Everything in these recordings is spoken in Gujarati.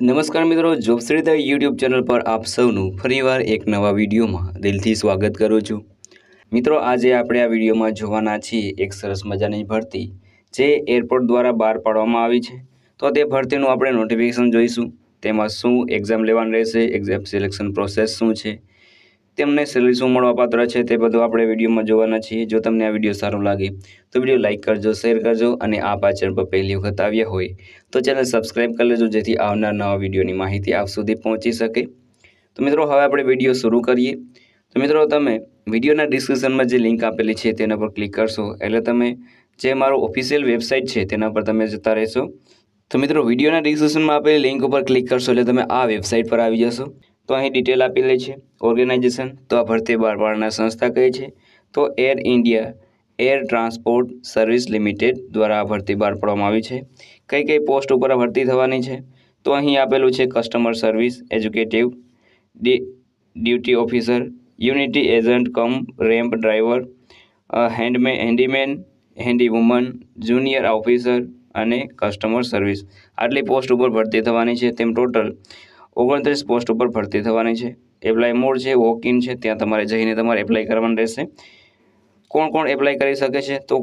નમસ્કાર મિત્રો જોબશ્રીતા યુટ્યુબ ચેનલ પર આપ સૌનું ફરીવાર એક નવા વિડીયોમાં દિલથી સ્વાગત કરું છું. મિત્રો, આજે આપણે આ વિડીયોમાં જોવાના છીએ એક સરસ મજાની ભરતી જે એરપોર્ટ દ્વારા બહાર પાડવામાં આવી છે. તો તે ભરતીનું આપણે નોટિફિકેશન જોઈશું. તેમાં શું એક્ઝામ લેવાનું રહેશે, એક્ઝામ સિલેક્શન પ્રોસેસ શું છે તેમને સેલરી શું મળવાપાત્ર છે, તે બધું આપણે વિડીયોમાં જોવાના છીએ. જો તમને આ વીડિયો સારો લાગે, તો વીડિયો લાઇક કરજો શેર કરજો અને આ પાછળ પર પહેલી વખત આવ્યા હોય, તો ચેનલ સબસ્ક્રાઈબ કરી લેજો, જેથી આવનાર નવા વિડીયોની માહિતી આપ સુધી પહોંચી શકે. તો મિત્રો, હવે આપણે વીડિયો શરૂ કરીએ. તો મિત્રો, તમે વિડીયોના ડિસ્ક્રિપ્શનમાં જે લિંક આપેલી છે, તેના પર ક્લિક કરશો. એટલે તમે જે મારો ઓફિશિયલ વેબસાઇટ છે, તેના પર તમે જતા રહેશો. તો મિત્રો, વિડીયોના ડિસ્ક્રિપ્શનમાં આપેલી લિંક ઉપર ક્લિક કરશો, એટલે તમે આ વેબસાઇટ પર આવી જશો. તો અહીં ડિટેલ આપેલી છે. ઓર્ગેનાઇઝેશન તો આ ભરતી બહાર પાડનાર સંસ્થા કઈ છે. તો Air India Air Transport Service Limited દ્વારા આ ભરતી બહાર પાડવામાં આવી છે. કઈ કઈ પોસ્ટ ઉપર આ ભરતી થવાની છે? તો અહીં આપેલું છે customer service executive duty officer unity agent cum ramp driver handyman handyman handy woman junior officer અને કસ્ટમર સર્વિસ આટલી પોસ્ટ ઉપર ભરતી થવાની છે. તેમ ટોટલ ઓગણત્રીસ પોસ્ટ ઉપર ભરતી થવાની છે. એપ્લાય મોડ છે વોક ઇન છે, ત્યાં તમારે જઈને તમારે એપ્લાય કરવાનું રહેશે. કોણ કોણ એપ્લાય કરી શકે છે? તો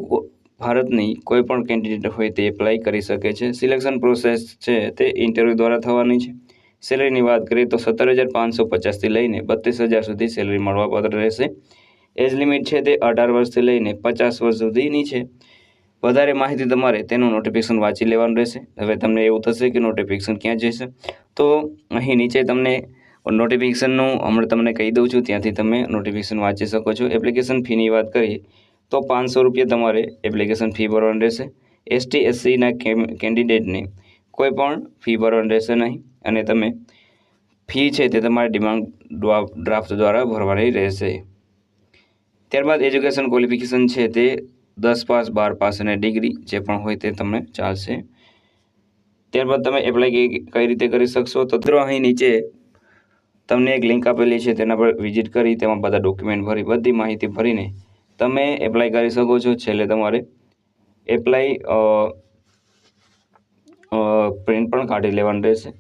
ભારતની કોઈ પણ કેન્ડિડેટ હોય તે એપ્લાય કરી શકે છે. સિલેક્શન પ્રોસેસ છે તે ઇન્ટરવ્યૂ દ્વારા થવાની છે. સેલેરીની વાત કરીએ તો સત્તર હજાર પાંચસો પચાસથી લઈને બત્રીસ હજાર સુધી સેલરી મળવાપાત્ર રહેશે. એજ લિમિટ છે તે અઢાર વર્ષથી લઈને પચાસ વર્ષ સુધીની છે. વધારે માહિતી તમારે તેનું નોટિફિકેશન વાંચી લેવાનું રહેશે. હવે તમને એવું થશે કે નોટિફિકેશન ક્યાં જશે? તો અહીં નીચે તમને નોટિફિકેશનનું હમણાં તમને કહી દઉં છું, ત્યાંથી તમે નોટિફિકેશન વાંચી શકો છો. એપ્લિકેશન ફીની વાત કરીએ, તો પાંચસો રૂપિયા તમારે એપ્લિકેશન ફી ભરવાની રહેશે. એસટી એસસીના કેન્ડિડેટને કોઈ પણ ફી ભરવાની રહેશે નહીં. અને તમે ફી છે તે તમારે ડિમાન્ડ ડ્રાફ્ટ દ્વારા ભરવાની રહેશે. ત્યારબાદ એજ્યુકેશન ક્વોલિફિકેશન છે તે દસ પાસ, બાર પાસ અને ડિગ્રી જે પણ હોય તે તમને ચાલશે. ત્યારબાદ તમે એપ્લાય કઈ રીતે કરી શકશો? તો મિત્રો અહીં નીચે તમને એક લિંક આપેલી છે, તેના પર વિઝિટ કરી, તેમાં બધા ડોક્યુમેન્ટ ભરી, બધી માહિતી ભરીને તમે એપ્લાય કરી શકો છો. છેલ્લે તમારે એપ્લાય પ્રિન્ટ પણ કાઢી લેવાનું રહેશે.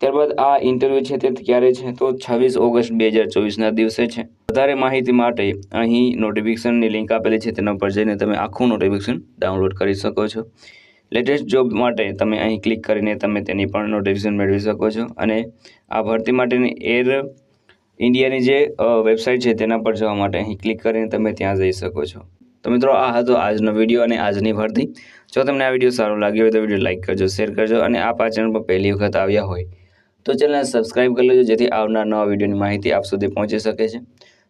ત્યારબાદ આ ઇન્ટરવ્યૂ છે તે ક્યારે છે? તો છવ્વીસ ઓગસ્ટ બે હજાર ચોવીસના દિવસે છે. વધારે માહિતી માટે અહીં નોટિફિકેશનની લિંક આપેલી છે તેના પર જઈને તમે આખું નોટિફિકેશન ડાઉનલોડ કરી શકો છો. લેટેસ્ટ જોબ માટે તમે અહીં ક્લિક કરીને તમે તેની પણ નોટિફિકેશન મેળવી શકો છો. અને આ ભરતી માટેની એર ઇન્ડિયાની જે વેબસાઇટ છે તેના પર જવા માટે અહીં ક્લિક કરીને તમે ત્યાં જઈ શકો છો. તો મિત્રો, આ હતો આજનો વીડિયો અને આજની ભરતી. જો તમને આ વીડિયો સારો લાગ્યો હોય તો વીડિયો લાઇક કરજો શેર કરજો અને આપ આ ચેનલ પર પહેલી વખત આવ્યા હોય તો ચેનલને સબસ્ક્રાઈબ કરી લેજો જેથી આવનાર નવા વિડીયોની માહિતી આપ સુધી પહોંચી શકે છે.